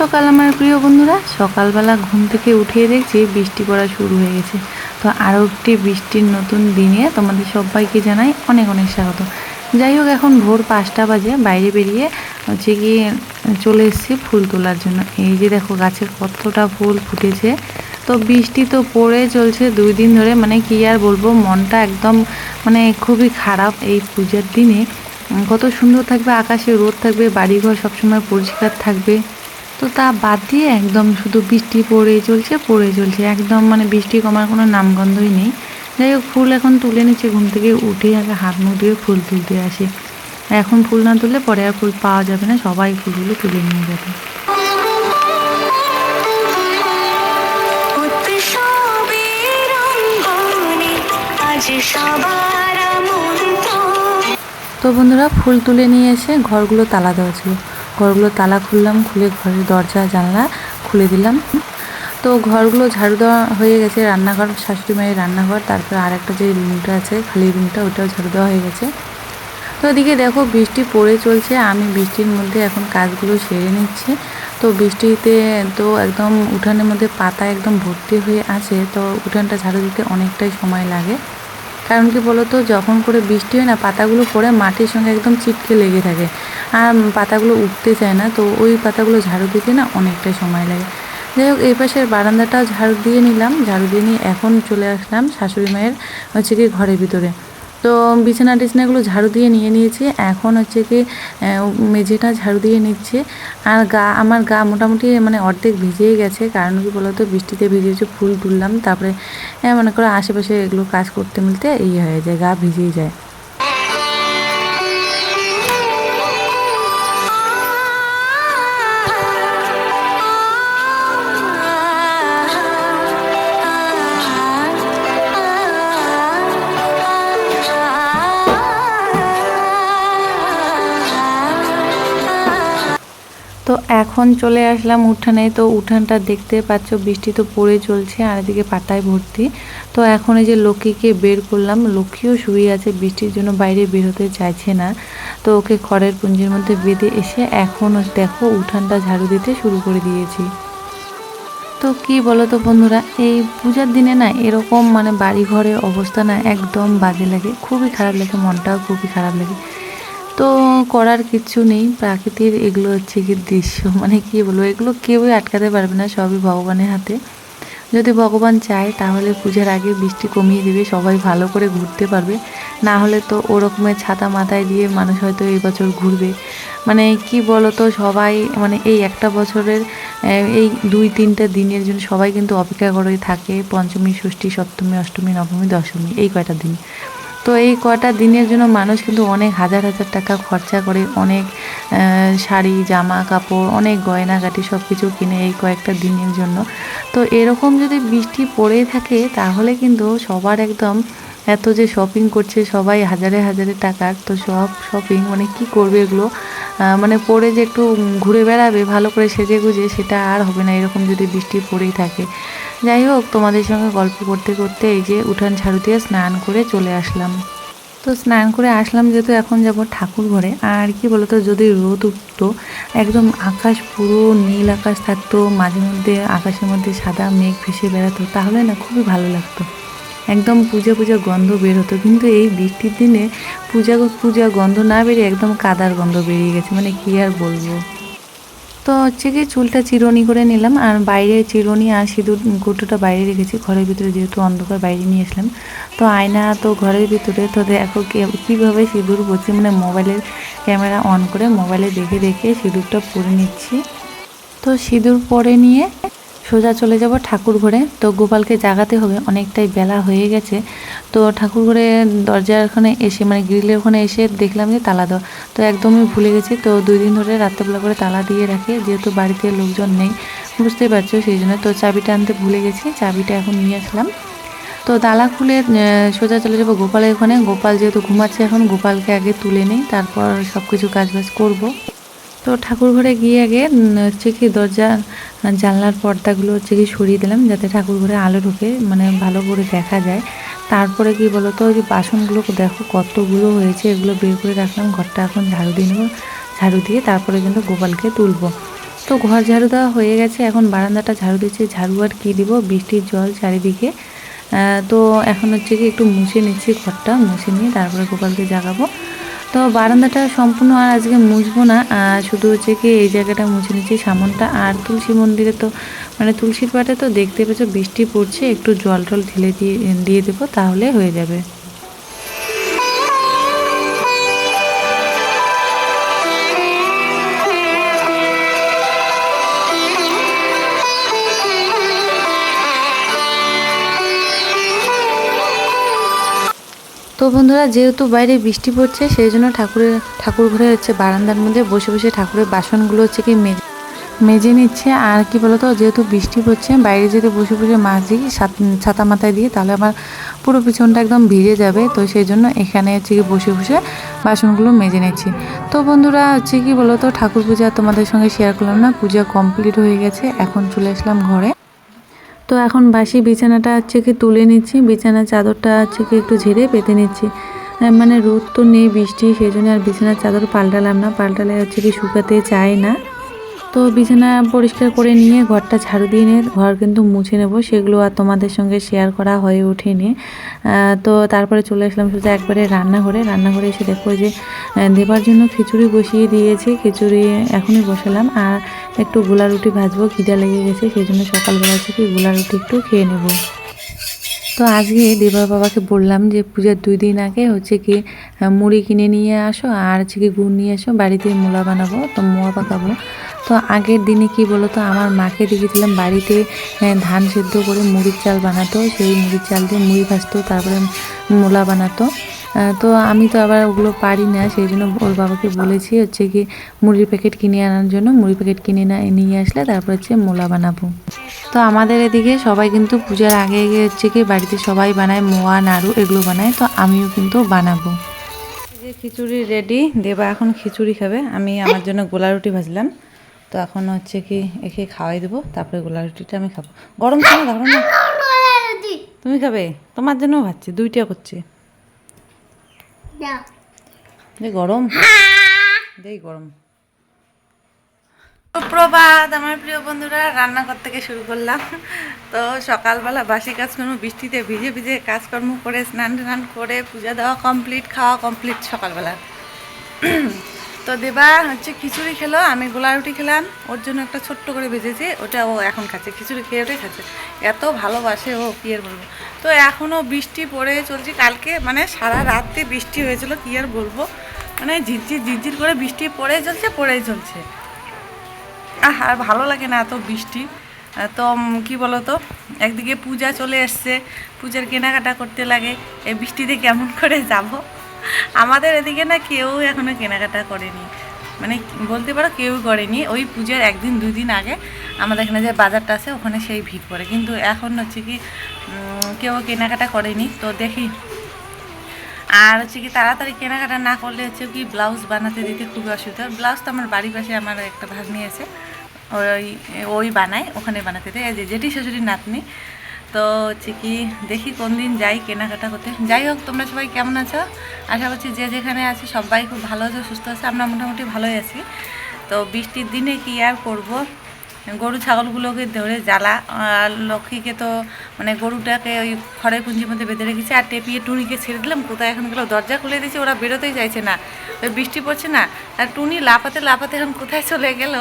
সকাল আমার প্রিয় বন্ধুরা। সকালবেলা ঘুম থেকে উঠিয়ে দেখছি বৃষ্টি পড়া শুরু হয়ে গেছে। তো আরও একটি বৃষ্টির নতুন দিনে তোমাদের সবাইকে জানাই অনেক অনেক স্বাগত। যাই হোক, এখন ভোর পাঁচটা বাজে, বাইরে বেরিয়ে হচ্ছে গিয়ে চলে এসেছি ফুল তোলার জন্য। এই যে দেখো গাছের কতটা ফুল ফুটেছে। তো বৃষ্টি তো পড়ে চলছে দুই দিন ধরে মানে কি আর বলব, মনটা একদম মানে খুবই খারাপ এই পূজার দিনে। কত সুন্দর থাকবে, আকাশে রোদ থাকবে, বাড়িঘর সবসময় পরিষ্কার থাকবে। তো তা বাদ দিয়ে একদম শুধু বৃষ্টি পড়ে চলছে পড়ে চলছে। একদম মানে বৃষ্টি কমার কোনো নামগন্ধই নেই। যাই হোক ফুল এখন তুলে নিচ্ছে ঘুম থেকে উঠে আগে হাত মুখ দিয়ে ফুল তুলতে আসে। এখন ফুল না তুললে পরে আর ফুল পাওয়া যাবে না সবাই ফুলগুলো তুলে নিয়ে যাবে। তো বন্ধুরা ফুল তুলে নিয়ে এসে ঘরগুলো তালা দেওয়া ছিল। ঘরগুলো তালা খুললাম, খুলে ঘরের দরজা, জানলা খুলে দিলাম। তো ঘরগুলো ঝাড়ু দেওয়া হয়ে গেছে, রান্নাঘর, শাশুড়ি মায়ের রান্নাঘর, তারপরে আরেকটা যে রুমটা আছে, খালি রুমটা ওটাও ঝাড়ু দেওয়া হয়ে গেছে। তো এদিকে দেখো বৃষ্টি পড়ে চলছে, আমি বৃষ্টির মধ্যে এখন কাজগুলো সেরে নিচ্ছি। তো বৃষ্টিতে তো একদম উঠানের মধ্যে পাতা একদম ভর্তি হয়ে আছে, তো উঠানটা ঝাড়ু দিতে অনেকটাই সময় লাগে। কারণ কি বলতো, যখন করে বৃষ্টি হয় না, পাতাগুলো পড়ে, মাটির সঙ্গে একদম চিটকে লেগে থাকে। আর পাতাগুলো উঠতে চায় না, তো ওই পাতাগুলো ঝাড়ু দিতে না অনেকটাই সময় লাগে। যাই হোক, এই পাশের বারান্দাটাও ঝাড়ু দিয়ে নিলাম, ঝাড়ু দিয়ে নিয়ে এখন চলে আসলাম শাশুড়ি মায়ের হচ্ছে কি ঘরের ভিতরে। তো বিছানা টিছানাগুলো ঝাড়ু দিয়ে নিয়ে নিয়েছি, এখন হচ্ছে কি মেঝেটা ঝাড়ু দিয়ে নিচ্ছে। আর গা, আমার গা মোটামুটি মানে অর্ধেক ভিজেই গেছে, কারণ কি বলতো, বৃষ্টিতে ভিজেছে ফুল তুললাম, তারপরে মনে করো আশেপাশে এগুলো কাজ করতে মিলতে এই হয়ে যায়, গা ভিজেই যায়। এখন চলে আসলাম উঠানে। তো উঠানটা দেখতে পাচ্ছ, বৃষ্টি তো পড়ে চলছে, আর এদিকে পাতায় ভর্তি। তো এখন এই যে লক্ষ্মীকে বের করলাম, লক্ষ্মীও শুয়ে আছে, বৃষ্টির জন্য বাইরে বের হতে চাইছে না। তো ওকে খড়ের পুঞ্জির মধ্যে বেঁধে এসে এখন দেখো উঠানটা ঝাড়ু দিতে শুরু করে দিয়েছি। তো কি বলো তো বন্ধুরা, এই পূজার দিনে না এরকম মানে বাড়ি ঘরের অবস্থা না একদম বাজে লাগে। খুবই খারাপ লাগে, মনটাও খুবই খারাপ লাগে। তো করার কিচ্ছু নেই। প্রাকৃতির এগুলো হচ্ছে কি দৃশ্য। মানে কি বলব, এগুলো কেউই আটকাতে পারবে না, সবই ভগবানের হাতে। যদি ভগবান চায়, তাহলে পূজার আগে বৃষ্টি কমিয়ে দেবে, সবাই ভালো করে ঘুরতে পারবে। না হলে তো ওরকমের ছাতা মাথায় দিয়ে মানুষ হয়তো এই বছর ঘুরবে। মানে কি বলতো, সবাই মানে এই একটা বছরের এই দুই তিনটা দিনের জন্য সবাই কিন্তু অপেক্ষা করে থাকে। পঞ্চমী, ষষ্ঠী, সপ্তমী, অষ্টমী, নবমী, দশমী, এই কয়টা দিন। তো এই কটা দিনের জন্য মানুষ কিন্তু অনেক হাজার হাজার টাকা খরচা করে, অনেক শাড়ি, জামা, কাপড়, অনেক গয়নাগাটি সব কিছু কিনে এই কয়েকটা দিনের জন্য। তো এরকম যদি বৃষ্টি পড়ে থাকে তাহলে কিন্তু সবার একদম এত যে শপিং করছে সবাই হাজারে হাজারে টাকার তো সব শপিং মানে কি করবে এগুলো? মানে পরে যে একটু ঘুরে বেড়াবে, ভালো করে সেজে গুজে, সেটা আর হবে না, এরকম যদি বৃষ্টি পড়েই থাকে। যাই হোক, তোমাদের সঙ্গে গল্প করতে করতে এই যে উঠান ঝাড়ু দিয়ে স্নান করে চলে আসলাম। তো স্নান করে আসলাম যেহেতু এখন যাব ঠাকুর ঘরে, আর কি বলতো, যদি রোদ উঠতো, একদম আকাশ পুরো নীল আকাশ থাকতো, মাঝে মধ্যে আকাশের মধ্যে সাদা মেঘ ভেসে বেড়াতো, তাহলে না খুবই ভালো লাগতো। একদম পূজা পূজা গন্ধ বের হতো। কিন্তু এই বৃষ্টির দিনে পূজা পূজা গন্ধ না বেরিয়ে একদম কাদার গন্ধ বেরিয়ে গেছে। মানে কি আর বলব? তো হচ্ছে কি চুলটা চিরুনি করে নিলাম। আর বাইরে চিরুনি আর সিঁদুর কৌটোটা বাইরে রেখেছি। ঘরের ভিতরে যেহেতু অন্ধকার, বাইরে নিয়ে আসলাম। তো আয়না তো ঘরের ভিতরে। তো দেখো কীভাবে সিঁদুর পরছি। মানে মোবাইলের ক্যামেরা অন করে মোবাইলে দেখে দেখে সিঁদুরটা পরে নিচ্ছি। তো সিঁদুর পরে নিয়ে সোজা চলে যাব ঠাকুর ঘরে তো গোপালকে জাগাতে হবে, অনেকটাই বেলা হয়ে গেছে। তো ঠাকুর ঘরে দরজার ওখানে এসে মানে গ্রিলের ওখানে এসে দেখলাম যে তালা দেওয়া। তো একদমই ভুলে গেছি, তো দুই দিন ধরে রাত্রেবেলা করে তালা দিয়ে রাখে, যেহেতু বাড়িতে লোকজন নেই, বুঝতেই পারছ সেই জন্য। তো চাবিটা আনতে ভুলে গেছি, চাবিটা এখন নিয়ে আসলাম। তো তালা খুলে সোজা চলে যাব গোপালের ওখানে। গোপাল যেহেতু ঘুমাচ্ছে এখন, গোপালকে আগে তুলে নেই, তারপর সব কিছু কাজ বাজ করব। তো ঠাকুর ঘরে গিয়ে আগে হচ্ছে কি দরজা, জানলার পর্দাগুলো হচ্ছে কি সরিয়ে দিলাম, যাতে ঠাকুর ঘরে আলো ঢুকে মানে ভালো করে দেখা যায়। তারপরে কি বলতো, ওই যে বাসনগুলো দেখো কতগুলো হয়েছে, এগুলো বের করে রাখলাম, ঘরটা এখন ঝাড়ু দিয়ে নেব, ঝাড়ু দিয়ে তারপরে কিন্তু গোপালকে তুলবো। তো ঘর ঝাড়ু দেওয়া হয়ে গেছে, এখন বারান্দাটা ঝাড়ু দিচ্ছে, ঝাড়ু আর কী দিব, বৃষ্টির জল চারিদিকে। তো এখন হচ্ছে কি একটু মুছে নিচ্ছি ঘরটা, মুছে নিয়ে তারপরে গোপালকে জাগাবো। তো বারান্দাটা সম্পূর্ণ আর আজকে মুছবো না শুধু হচ্ছে কি এই জায়গাটা মুছে নিচ্ছি সামনটা। আর তুলসী মন্দিরে তো মানে তুলসীর পাটে তো দেখতে পেছো বৃষ্টি পড়ছে, একটু জল টল ঢেলে দিয়ে দিয়ে দেবো, তাহলে হয়ে যাবে। তো বন্ধুরা, যেহেতু বাইরে বৃষ্টি পড়ছে, সেই জন্য ঠাকুরের, ঠাকুর ঘরে হচ্ছে বারান্দার মধ্যে বসে বসে ঠাকুরের বাসনগুলো হচ্ছে কি মেজে মেজে নিচ্ছে। আর কি বলতো, যেহেতু বৃষ্টি পড়ছে, বাইরে যদি বসে বসে ছাত- ছাতা মাথায় দিয়ে, তাহলে আমার পুরো পিছনটা একদম ভিজে যাবে। তো সেই জন্য এখানে হচ্ছে কি বসে বসে বাসনগুলো মেজে নিচ্ছি। তো বন্ধুরা, হচ্ছে কি বলতো, ঠাকুর পূজা তোমাদের সঙ্গে শেয়ার করলাম না, পূজা কমপ্লিট হয়ে গেছে। এখন চলে আসলাম ঘরে। তো এখন বাসি বিছানাটা হচ্ছে কি তুলে নিচ্ছি, বিছানার চাদরটা হচ্ছে কি একটু ঝেড়ে পেতে নিচ্ছি। মানে রোদ তো নেই, বৃষ্টি, সেই জন্য আর বিছানার চাদর পাল্টালাম না, পাল্টালে হচ্ছে কি শুকাতে চায় না। তো বিছানা পরিষ্কার করে নিয়ে ঘরটা ঝাড়ু দিয়ে নিয়ে ঘর কিন্তু মুছে নেব, সেগুলো আর তোমাদের সঙ্গে শেয়ার করা হয়ে ওঠেনি। তো তারপরে চলে আসলাম শুধু একবারে রান্নাঘরে। রান্নাঘরে এসে দেখো যে দেবার জন্য খিচুড়ি বসিয়ে দিয়েছি, খিচুড়ি এখনই বসালাম। আর একটু গোলা রুটি ভাজবো, খিদা লেগে গেছে, সেই জন্য সকালবেলা থেকে গোলা রুটি একটু খেয়ে নেব। তো আজকে দেবার বাবাকে বললাম যে পূজার দুই দিন আগে হচ্ছে কি মুড়ি কিনে নিয়ে আসো আর হচ্ছে কি গুড় নিয়ে আসো বাড়িতে মোলা বানাবো, তো মোয়া পাকাবো। তো আগের দিনে কি বলো তো আমার মাকে দেখেছিলাম বাড়িতে ধান সেদ্ধ করে মুড়ির চাল বানাতো, সেই মুড়ির চাল দিয়ে মুড়ি ভাজতো, তারপরে মোলা বানাতো। তো আমি তো আবার ওগুলো পারি না সেই জন্য ওর বাবাকে বলেছি হচ্ছে কি মুড়ির প্যাকেট কিনে আনার জন্য মুড়ি প্যাকেট কিনে না নিয়ে আসলে তারপর হচ্ছে মোলা বানাবো। তো আমাদের এদিকে সবাই কিন্তু পূজার আগে আগে হচ্ছে কি বাড়িতে সবাই বানায় মোয়া নাড়ু এগুলো বানায় তো আমিও কিন্তু বানাবো। যে খিচুড়ি রেডি দেবা এখন খিচুড়ি খাবে আমি আমার জন্য গোলা রুটি ভাজলাম তো এখন হচ্ছে কি একে খাওয়াই দেবো তারপরে গোলা রুটিটা আমি খাব। গরম খাব ধরো না। তুমি খাবে? তোমার জন্য ভাজছি দুইটা করছি। গরম। দেই গরম। সুপ্রভাত আমার প্রিয় বন্ধুরা রান্নাঘর থেকে শুরু করলাম। তো সকালবেলা বাসি কাজকর্ম বৃষ্টিতে ভিজে ভিজে কাজকর্ম করে স্নান টান করে পূজা দেওয়া কমপ্লিট খাওয়া কমপ্লিট সকালবেলা। তো দেবা হচ্ছে খিচুড়ি খেলো, আমি গোলা রুটি খেলাম, ওর জন্য একটা ছোট্ট করে ভেজেছি, ওটা ও এখন খাচ্ছে, খিচুড়ি খেয়ে ওটাই খাচ্ছে। এত ভালোবাসে ও, কী আর বলব। তো এখনও বৃষ্টি পড়ে চলছে, কালকে মানে সারা রাত্রি বৃষ্টি হয়েছিল, কী আর বলব। মানে ঝিরঝির ঝিরঝির করে বৃষ্টি পড়েই চলছে পড়েই চলছে। আহ, আর ভালো লাগে না এত বৃষ্টি। তো কি বলো তো একদিকে পূজা চলে এসছে, পূজার কেনাকাটা করতে লাগে, এই বৃষ্টিতে কেমন করে যাব? আমাদের এদিকে না কেউ এখনও কেনাকাটা করেনি। মানে বলতে পারো কেউ করেনি। ওই পূজার একদিন দুই দিন আগে আমাদের এখানে যে বাজারটা আছে, ওখানে সেই ভিড় পড়ে। কিন্তু এখন হচ্ছে কি কেউ কেনাকাটা করেনি। তো দেখি। আর হচ্ছে কি, তাড়াতাড়ি কেনাকাটা না করলে হচ্ছে কি, ব্লাউজ বানাতে দিতে খুবই অসুবিধা। ব্লাউজ তো আমার বাড়ির পাশে আমার একটা ভাগ্নি আছে। ওই ওই বানায়, ওখানে বানাতে দেয়। যে জেঠি শ্বশুরি নাতনি তো হচ্ছে কি, দেখি কোন দিন যাই কেনাকাটা করতে। যাই হোক, তোমরা সবাই কেমন আছো? আশা করছি যে যেখানে আছে সবাই খুব ভালো আছে, সুস্থ আছে। আমরা মোটামুটি ভালোই আছি। তো বৃষ্টির দিনে কি আর করব? গরু, ছাগলগুলোকে ধরে জ্বালা, আর লক্ষ্মীকে তো মানে গরুটাকে ওই খড়ের পুঞ্জির মধ্যে বেঁধে রেখেছি আর টেপিয়ে টুনিকে ছেড়ে দিলাম। কোথায় এখন গেলো? দরজা খুলে দিয়েছি, ওরা বেরোতেই চাইছে না। ওই বৃষ্টি পড়ছে না। আর টুনি লাফাতে লাফাতে এখন কোথায় চলে গেল?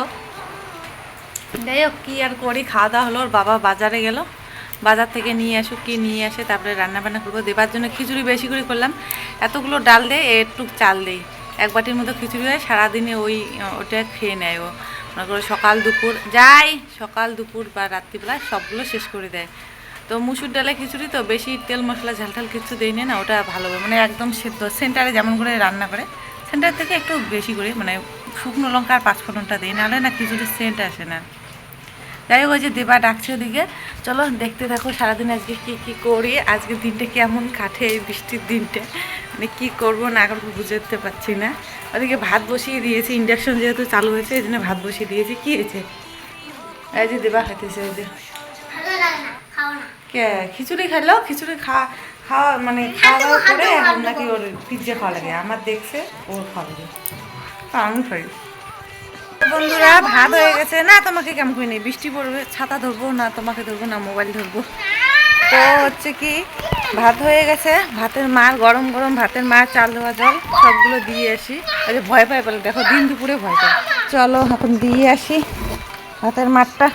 যাই হোক, কী আর করি? খাওয়া দাওয়া হলো, ওর বাবা বাজারে গেল। বাজার থেকে নিয়ে আসুক, কি নিয়ে আসে, তারপরে রান্না বান্না করব। দেবার জন্য খিচুড়ি বেশি করে করলাম। এতগুলো ডাল দেয় একটু চাল দেই এক বাটির মতো খিচুড়ি হয়, সারাদিনে ওই ওটা খেয়ে নেয় ও। মনে করো সকাল দুপুর, যাই, সকাল দুপুর বা রাত্রিবেলা সবগুলো শেষ করে দেয়। তো মুসুর ডালে খিচুড়ি তো বেশি তেল, মশলা ঝালটাল কিছু দেই না ওটা ভালো মানে একদম সেদ্ধ, সেন্টারে যেমন করে রান্না করে, সেন্টার থেকে একটু বেশি করে মানে শুকনো লঙ্কা আর পাঁচফোড়নটা দিই, নাহলে না খিচুড়ির সেন্ট আসে না। যাই হোক, ওই যে দেবা ডাকছে ওদিকে। চলো, দেখতে থাকো সারাদিন আজকে কি কি করি আজকে দিনটা কেমন কাটে, এই বৃষ্টির দিনটা। মানে কী করব না করব বুঝতে পারছি না। ওদিকে ভাত বসিয়ে দিয়েছি, ইন্ডাকশন যেহেতু চালু হয়েছে, এই জন্য ভাত বসিয়ে দিয়েছি। কী হয়েছে? এই যে দেবা খাইতেছে, এই যে। কে, খিচুড়ি খাইলো? খিচুড়ি খাওয়া খাওয়া মানে খাওয়া দাওয়া করে এখন নাকি ওর পিজ্জা খাওয়া লাগে। আমার দেখছে, ওর খাওয়া লাগে। আমি খাই। বন্ধুরা, ভাত হয়ে গেছে। না, তোমাকে কেমন করে নেই? বৃষ্টি পড়বে, ছাতা ধরবো, না তোমাকে ধরবো, না মোবাইল ধরবো। তো হচ্ছে কি, ভাত হয়ে গেছে। ভাতের মার, গরম গরম ভাতের মার, চাল দেওয়া জল, সবগুলো দিয়ে আসি। যে ভয় পায় বলে, দেখো, দিন দুপুরে ভয় পায়। চলো, এখন দিয়ে আসি ভাতের মারটা।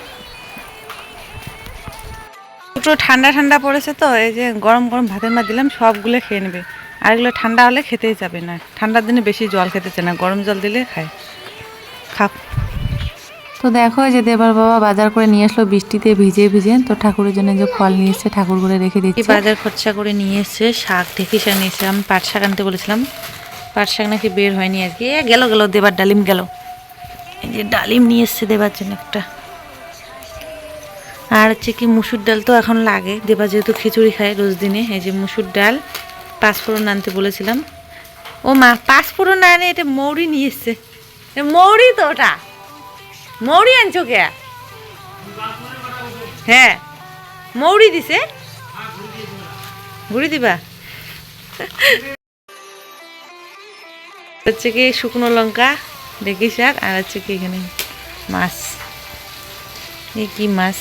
একটু ঠান্ডা ঠান্ডা পড়েছে তো, এই যে গরম গরম ভাতের মার দিলাম, সবগুলো খেয়ে নেবে। আর এগুলো ঠান্ডা হলে খেতেই যাবে না। ঠান্ডার দিনে বেশি জল খেতে চায় না, গরম জল দিলে খায়। খাপ। তো দেখো যে দেবার বাবা বাজার করে নিয়ে আসলো, বৃষ্টিতে ভিজে ভিজে। তো ঠাকুরের জন্য যে ফল নিয়ে এসছে, ঠাকুর করে রেখে দিচ্ছি। বাজার খরচা করে নিয়ে এসছে, শাক ঢেকি শাক নিয়ে এসছে আমি পাট শাক আনতে বলেছিলাম। পাট শাক নাকি বের হয়নি আর কি গেল গেল, দেবার ডালিম গেল। এই যে ডালিম নিয়ে এসছে দেবার জন্য একটা। আর হচ্ছে কি মুসুর ডাল তো এখন লাগে। দেবা যেহেতু খিচুড়ি খায় রোজ দিনে, এই যে মুসুর ডাল, পাঁচফোড়ন আনতে বলেছিলাম। ও মা, পাঁচফোড়ন আনে, এটা মৌরি নিয়ে এসছে। মৌরি তো ওটা। মৌরি আনছো কে? হ্যাঁ। মৌরি দিছে? ঘুরি দিবা? হচ্ছে কি শুকনো লঙ্কা ঢেকি শাক, আর হচ্ছে কি এখানে মাছ। এ কি মাছ।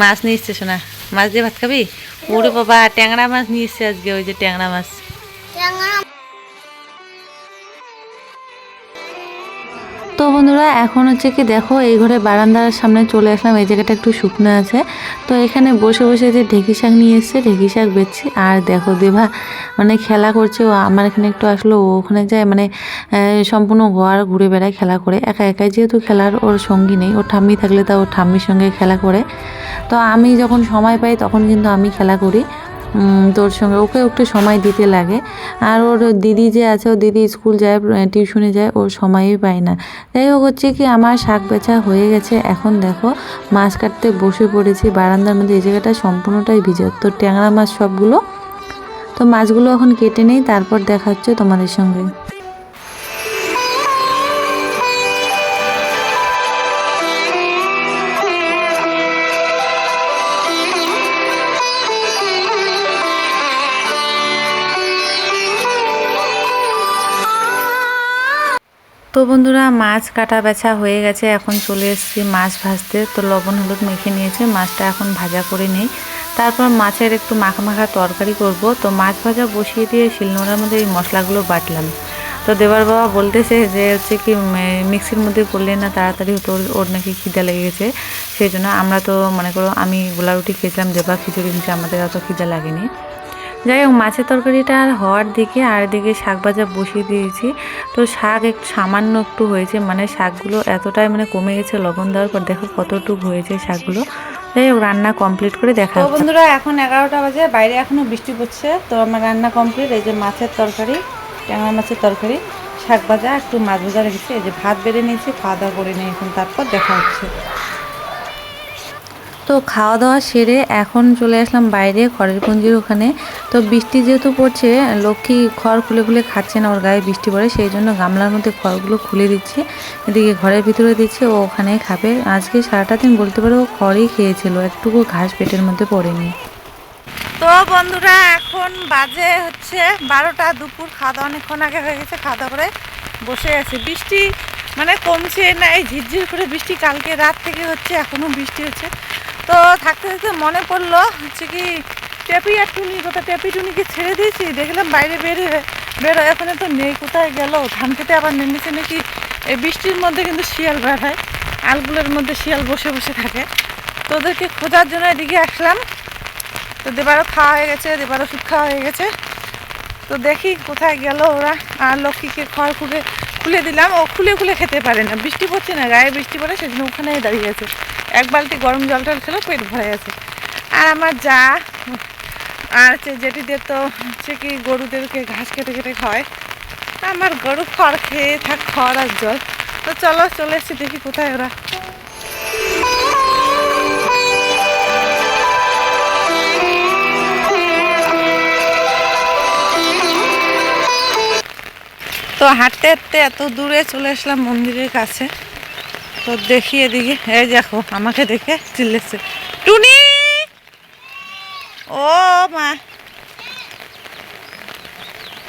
মাছ নিয়ে এসছে শোনা মাছ দিয়ে ভাত খাবি? ওরে বাবা ট্যাংরা মাছ নিয়ে এসছে আজকে ওই যে ট্যাংরা মাছ তো বন্ধুরা এখন হচ্ছে কি দেখো এই ঘরে বারান্দার সামনে চলে আসলাম। এই জায়গাটা একটু শুকনো আছে। তো এখানে বসে বসে যে ঢেকি শাক নিয়ে এসছে ঢেকি শাক বেচছি। আর দেখো দেভা মানে খেলা করছে। ও আমার এখানে একটু আসলো ও ওখানে যায় মানে সম্পূর্ণ ঘর ঘুরে বেড়ায় খেলা করে। একা একাই যেহেতু খেলার ওর সঙ্গী নেই ওর ঠাম্মি থাকলে তা ওর ঠাম্মির সঙ্গে খেলা করে। তো আমি যখন সময় পাই তখন কিন্তু আমি খেলা করি। তোর সঙ্গে ওকে একটু সময় দিতে লাগে। আর ওর দিদি যে আছে, ও দিদি স্কুল যায় টিউশনে যায়, ওর সময়ই পায় না। যাই হোক, হচ্ছে কি আমার শাক বেচা হয়ে গেছে। এখন দেখো, মাছ কাটতে বসে পড়েছি। বারান্দার মধ্যে এই জায়গাটা সম্পূর্ণটাই ভিজে। তো ট্যাংরা মাছ সবগুলো, তো মাছগুলো এখন কেটে নেই, তারপর দেখা হচ্ছে তোমাদের সঙ্গে। তো বন্ধুরা, মাছ কাটা বেছা হয়ে গেছে, এখন চলে এসেছি মাছ ভাজতে। তো লবণ, হলুদ মেখে নিয়েছে, মাছটা এখন ভাজা করে নেই। তারপর মাছের একটু মাখা মাখা তরকারি করব। তো মাছ ভাজা বসিয়ে দিয়ে শিলনোড়ার মধ্যে এই মশলাগুলো বাটলাম। তো দেবার বাবা বলতেছে যে, হচ্ছে কি মিক্সির মধ্যে করলে না তাড়াতাড়ি হতো, ওর- নাকি খিদা লেগে গেছে। সেই জন্য আমরা তো, মনে করো, আমি গোলা রুটি খেয়েছিলাম, দেবা খিচুড়ি খেয়েছি আমাদের অত খিদা লাগেনি। যাই হোক মাছের তরকারিটা আর হওয়ার দিকে আর দিকে শাক ভাজা বসিয়ে দিয়েছি। তো শাক একটু সামান্য একটু হয়েছে মানে শাকগুলো এতটাই মানে কমে গেছে লবণ দেওয়ার পর দেখো কতটুকু হয়েছে শাকগুলো। যাই হোক রান্না কমপ্লিট করে দেখা তো বন্ধুরা এখন এগারোটা বাজে বাইরে এখনও বৃষ্টি পড়ছে তো আমার রান্না কমপ্লিট এই যে মাছের তরকারি ট্যাংরা মাছের তরকারি শাক ভাজা একটু মাছ ভাজা রেখেছি এই যে ভাত বেড়ে নিয়েছি খাওয়া দাওয়া করে নিই এখন তারপর দেখা হচ্ছে। তো খাওয়া দাওয়া সেরে এখন চলে আসলাম বাইরে, খড়ের পুঞ্জির ওখানে। তো বৃষ্টি যেহেতু পড়ছে, লক্ষ্মী খড় খুলে খুলে খাচ্ছে না, ওর গায়ে বৃষ্টি পড়ে, সেই জন্য গামলার মধ্যে খড়গুলো খুলে দিচ্ছে। এদিকে ঘরের ভিতরে দিচ্ছে, ও ওখানে খাবে। আজকে সারাটা দিন বলতে পারো ও খড়ই খেয়েছিল, একটুকু ঘাস পেটের মধ্যে পড়েনি। তো বন্ধুরা, এখন বাজে হচ্ছে বারোটা, দুপুর খাওয়া দাওয়া অনেকক্ষণ আগে হয়ে গেছে খাওয়া দাওয়া করে বসে আছে। বৃষ্টি মানে কমছে না, এই ঝিরঝির করে বৃষ্টি কালকে রাত থেকে হচ্ছে এখনও বৃষ্টি হচ্ছে। তো থাকতে থাকতে মনে পড়ল হচ্ছে কি, টেপি আর টুনি, কোথায় টেপি টুনিকে ছেড়ে দিয়েছি, দেখলাম বাইরে বের হয়ে, বের এখানে তো নেই, কোথায় গেল? ধান খেতে আবার নেমেছে নাকি? এই বৃষ্টির মধ্যে কিন্তু শিয়াল বের হয়, আলগুলোর মধ্যে শিয়াল বসে বসে থাকে। তো ওদেরকে খোঁজার জন্য এদিকে আসলাম। তো দেবারও খাওয়া হয়ে গেছে দেবার ওষুধ খাওয়া হয়ে গেছে। তো দেখি কোথায় গেল ওরা, আর লক্ষ্মীকে খড় খুলে খুলে দিলাম। ও খুলে খুলে খেতে পারে না। বৃষ্টি পড়ছে না, গায়ে বৃষ্টি পড়ে সেদিন ওখানে দাঁড়িয়ে আছে এক বালতি গরম জল টল পেট ভরে আছে আর আমার যা, আর হচ্ছে যেটিদের তো হচ্ছে কি গরুদেরকে ঘাস কেটে কেটে খাওয়ায়। আমার গরু খড় খেয়ে থাক, খড় আর জল। তো চলো, চলে এসছি দেখি কোথায় ওরা। তো হাঁটতে হাঁটতে এত দূরে চলে আসলাম মন্দিরের কাছে। তো দেখি এদিকে, এই দেখো, আমাকে দেখে চিল্লেছে। টুনি! ও মা!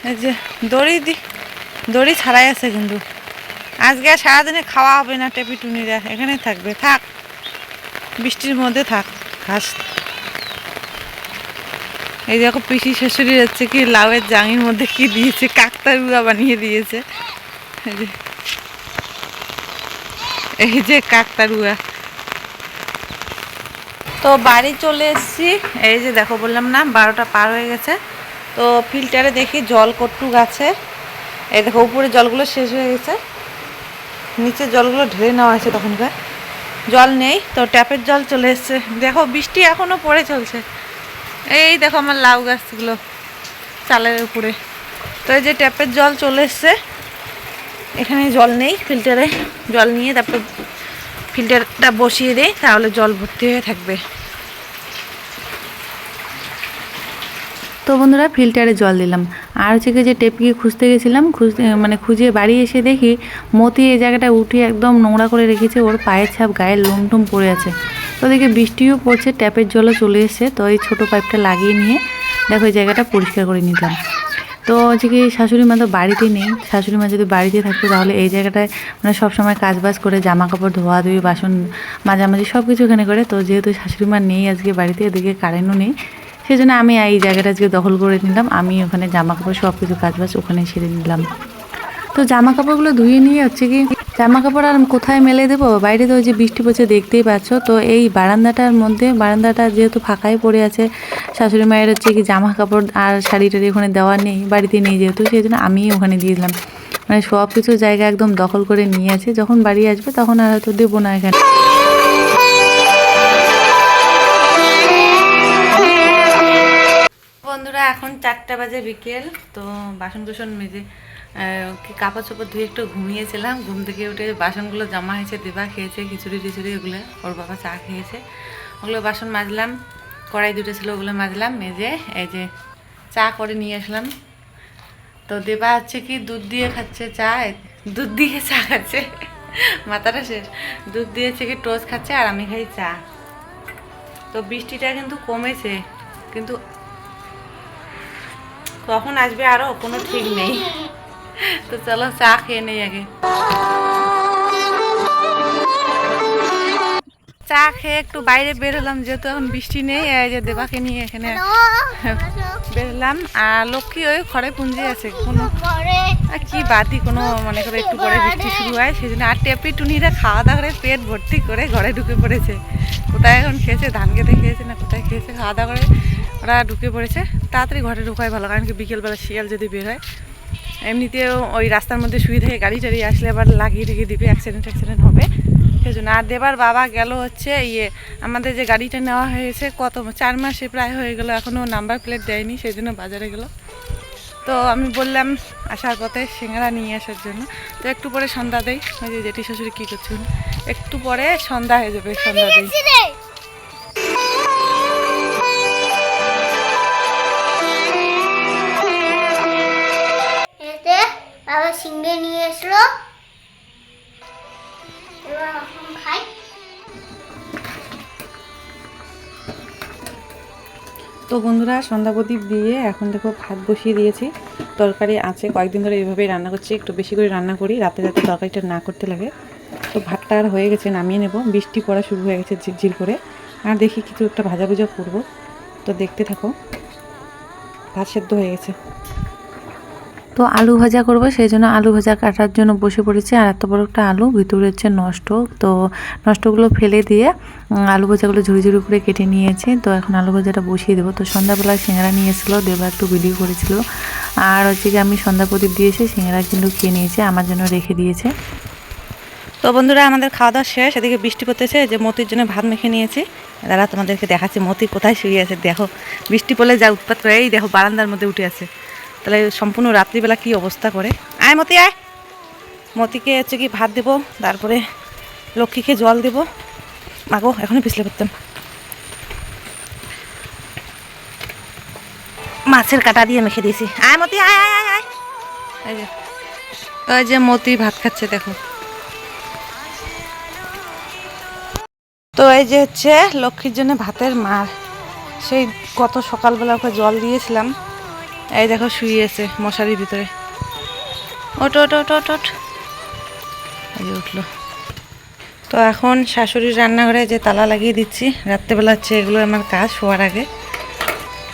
এই যে, দড়ি দি, দড়ি ছাড়াই আছে কিন্তু। আজকে সারাদিনে খাওয়া হবে না টেপি টুনিরা এখানে থাকবে, থাক। বৃষ্টির মধ্যে থাক, ঘাস। এই দেখো পিসি শাশুড়ি হচ্ছে কি, লাউয়ের জাঙির মধ্যে কি দিয়েছে কাকতারুয়া বানিয়ে দিয়েছে। এই যে এই যে কাকতারুয়া তো বাড়ি চলে এসেছি। এই যে দেখো, বললাম না, বারোটা পার হয়ে গেছে। তো ফিল্টারে দেখি জল কটুক আছে। এই দেখো, উপরে জলগুলো শেষ হয়ে গেছে। নিচে জলগুলো ঢেলে নেওয়া আছে তখনকার। জল নেই, তো ট্যাপের জল চলে এসছে। দেখো, বৃষ্টি এখনও পড়ে চলছে। এই দেখো আমার লাউ গাছগুলো চালের উপরে। তো এই যে ট্যাপের জল চলে এসছে। এখানে জল নেই ফিল্টারে। জল নিয়ে তারপর ফিল্টারটা বসিয়ে দেই, তাহলে জল ভর্তি হয়ে থাকবে। তো বন্ধুরা, ফিল্টারে জল দিলাম। আর হচ্ছে যে টেপকে খুঁজতে গেছিলাম, খুঁজতে মানে খুঁজে বাড়ি এসে দেখি মতি এই জায়গাটা উঠে একদম নোংরা করে রেখেছে, ওর পায়ের ছাপ গায়ে লোম টুম পড়ে আছে। দেখি বৃষ্টিও পড়ছে, ট্যাপের জলও চলে এসছে। তো এই ছোটো পাইপটা লাগিয়ে নিয়ে দেখো এই জায়গাটা পরিষ্কার করে নিলাম। তো হচ্ছে কি, শাশুড়ি মা তো বাড়িতে নেই। শাশুড়ি মা যদি বাড়িতে থাকতো তাহলে এই জায়গাটায় মানে সবসময় কাজ বাজ করে জামা কাপড় ধোয়া ধুই, বাসন মাঝামাঝি সব কিছু এখানে করে। তো যেহেতু শাশুড়ি মা নেই আজকে বাড়িতে, এদিকে কারেন্টও নেই। সেই জন্য আমি এই জায়গাটা আজকে দখল করে নিলাম। আমি ওখানে জামা কাপড় সব কিছু কাজ বাজ ওখানে সেরে নিলাম। তো জামা কাপড়গুলো ধুয়ে নিয়ে হচ্ছে কি জামা কাপড় আর কোথায় মেলে দেবো? বাইরে তো ওই যে বৃষ্টি পড়ছে, দেখতেই পাচ্ছ। তো এই বারান্দাটার মধ্যে, বারান্দাটা যেহেতু ফাঁকাই পড়ে আছে, শাশুড়ি মায়ের হচ্ছে কি জামা কাপড় আর শাড়ি টাড়ি ওখানে দেওয়া নেই, বাড়িতে নেই যেহেতু সেই জন্য আমিই ওখানে দিয়ে দিলাম মানে সব কিছু জায়গা একদম দখল করে নিয়ে আছে। যখন বাড়ি আসবে, তখন আর হয়তো দেবো না এখানে। বন্ধুরা, এখন চারটা বাজে বিকেল, তো বাসন কুসন মেজে কাপড় চোপড় ধুয়ে একটু ঘুমিয়েছিলাম। ঘুম থেকে উঠে বাসনগুলো জমা হয়েছে, দেবা খেয়েছে, খিচুড়ি টিচুড়ি ওগুলো ওর বাবা চা খেয়েছে। ওগুলো বাসন মাজলাম, কড়াই দুটো ছিল, ওগুলো মাজলাম, মেজে এই যে চা করে নিয়ে আসলাম। তো দেবা হচ্ছে কি, দুধ দিয়ে খাচ্ছে চা দুধ দিয়ে চা খাচ্ছে। মাথাটা শেষ। দুধ দিয়ে হচ্ছে কি, টোস্ট খাচ্ছে আর আমি খাই চা। তো বৃষ্টিটা কিন্তু কমেছে, কিন্তু কখন আসবে আরও কোনো ঠিক নেই। তো চলো চা খেয়ে নেই আগে। চা খেয়ে একটু বাইরে বেরোলাম যেহেতু এখন বৃষ্টি নেই এই যে দেবাকে নিয়ে এখানে বেরোলাম আর লক্ষ্মী ওই ঘরে পুঞ্জি আছে কোনো কি বাতি কোনো মনে করে একটু পরে বৃষ্টি শুরু হয় সেই জন্য আর টেপি টুনিরা খাওয়া দাওয়া করে পেট ভর্তি করে ঘরে ঢুকে পড়েছে। কোথায় এখন খেয়েছে? ধান খেতে খেয়েছে না কোথায় খেয়েছে? খাওয়া দাওয়া করে ওরা ঢুকে পড়েছে। তাড়াতাড়ি ঘরে ঢুকাই ভালো কারণ কি বিকেলবেলা শিয়াল যদি বের হয় এমনিতেও ওই রাস্তার মধ্যে শুয়ে থেকে গাড়ি টাড়ি আসলে আবার লাগিয়ে রেখে দিবে অ্যাক্সিডেন্ট অ্যাক্সিডেন্ট হবে। সেই জন্য আর দেবার বাবা গেল হচ্ছে ইয়ে আমাদের যে গাড়িটা নেওয়া হয়েছে কত চার মাসে প্রায় হয়ে গেল এখনও নাম্বার প্লেট দেয়নি সেই জন্য বাজারে গেল। তো আমি বললাম আসার পথে সিঙ্গারা নিয়ে আসার জন্য। তো একটু পরে সন্ধ্যা দেই ওই যে জেঠি শ্বশুরি কী করছেন? একটু পরে সন্ধ্যা হয়ে যাবে সন্ধ্যা দেই। বাবা সিঙ্গে নিয়ে এসলো। তো বন্ধুরা, সন্ধ্যা প্রদীপ দিয়ে এখন দেখো ভাত বসিয়ে দিয়েছি। তরকারি আছে, কয়েকদিন ধরে এইভাবেই রান্না করছি, একটু বেশি করে রান্না করি, রাতে রাতে তরকারিটা না করতে লাগে। তো ভাতটা আর হয়ে গেছে, নামিয়ে নেব। বৃষ্টি পড়া শুরু হয়ে গেছে ঝিরঝির করে। আর দেখি কিছু একটা ভাজা ভুজা করব। তো দেখতে থাকো, ভাত সেদ্ধ হয়ে গেছে। তো আলু ভাজা করব, সেই জন্য আলু ভাজা কাটার জন্য বসে পড়েছি। আর এত বড় একটা আলু, ভিতরে হচ্ছে নষ্ট। তো নষ্টগুলো ফেলে দিয়ে আলু ভাজাগুলো ঝুড়ি ঝুড়ি করে কেটে নিয়েছি। তো এখন আলু ভাজাটা বসিয়ে দেবো। তো সন্ধ্যাবেলা সিঙ্গারা নিয়ে এসেছিল, দেবা একটু ভিডিও করেছিল। আর হচ্ছে কি আমি সন্ধ্যা প্রদীপ দিয়েছি সিঙ্গারা কিন্তু খেয়ে নিয়েছে, আমার জন্য রেখে দিয়েছে। তো বন্ধুরা, আমাদের খাওয়া দাওয়া শেষ। এদিকে বৃষ্টি পড়তেছে যে মতির জন্য ভাত মেখে নিয়েছি। দাদা, তোমাদেরকে দেখাচ্ছি, মতি কোথায় শুয়ে আছে, দেখো। বৃষ্টি পড়লে যা উৎপাত করে, এই দেখো, বারান্দার মধ্যে উঠে আছে। তাহলে সম্পূর্ণ রাত্রিবেলা কি অবস্থা করে? আয় মতি, আয়। মতিকে হচ্ছে কি ভাত দেবো, তারপরে লক্ষ্মীকে জল দেবো। মাগো এখনই পিছলে করতাম। মাছের কাটা দিয়ে মেখে দিয়েছি। আয় মতি, আয় আয় আয় আয়। ওই যে মতি ভাত খাচ্ছে, দেখো। তো এই যে হচ্ছে লক্ষ্মীর জন্য ভাতের মার। সেই গত সকালবেলা ওকে জল দিয়েছিলাম। এই দেখো শুয়ে আছে মশারির ভিতরে। ওট ওট ওট ওট এই উঠল। তো এখন শাশুড়ির রান্নাঘরে যে তালা লাগিয়ে দিচ্ছি, রাত্রেবেলা হচ্ছে এগুলো আমার কাজ শোয়ার আগে।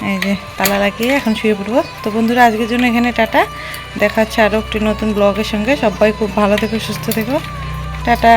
এই যে তালা লাগিয়ে এখন শুয়ে পড়ব। তো বন্ধুরা, আজকের জন্য এখানে টাটা। দেখা হচ্ছে আরও একটি নতুন ব্লগের সঙ্গে। সবাই খুব ভালো থেকো, সুস্থ থেকো। টাটা।